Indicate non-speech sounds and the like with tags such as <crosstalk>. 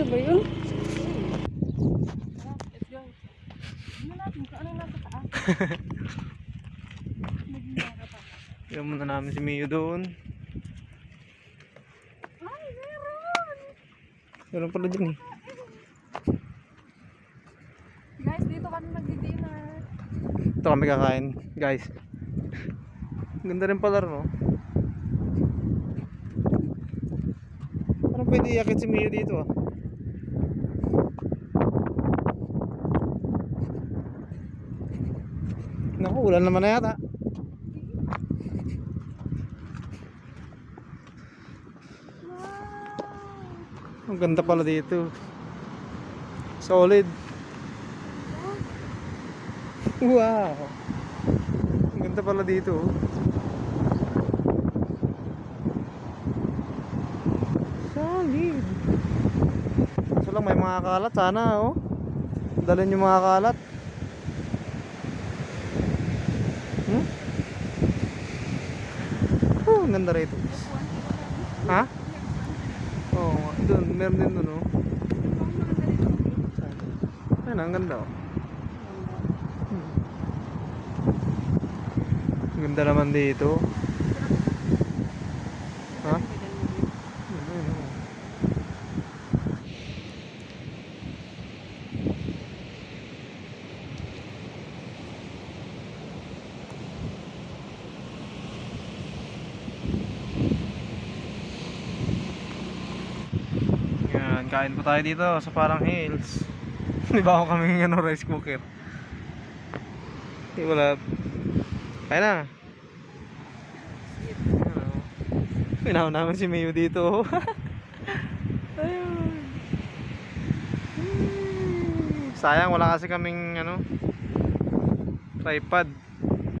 Ito ba yun? <laughs> Let's go. Ano natin kung ano nasa taas? Tignan muna namin si Mio doon. Ay, meron! Meron pala dyan eh. Guys, dito kami magdi-dinner. Ito kami kakain, guys. Ganda rin pala no? Parang pwede iakit si Mio dito ah. Naku, ulan naman na yata. Ang ganda pala dito. Solid. Wow. Ang ganda pala dito. Solid. Kaso lang may mga kalat sana oh. Dalhin yung mga kalat. Hmm? Oh, ang ganda rito. Ha? Oo, oh, doon, meron din doon oh. Ayun, ang ganda oh. Hmm. Ang ganda naman dito. Ha? Ayun, oh. Yan, kain po tayo dito sa Parang Hills. <laughs> Di ba ako kami ano, rice cooker? Di wala. Kaya na. Pinaw namin si Mayo dito. <laughs> Ayun. Hmm. Sayang wala kasi kaming ano tripod.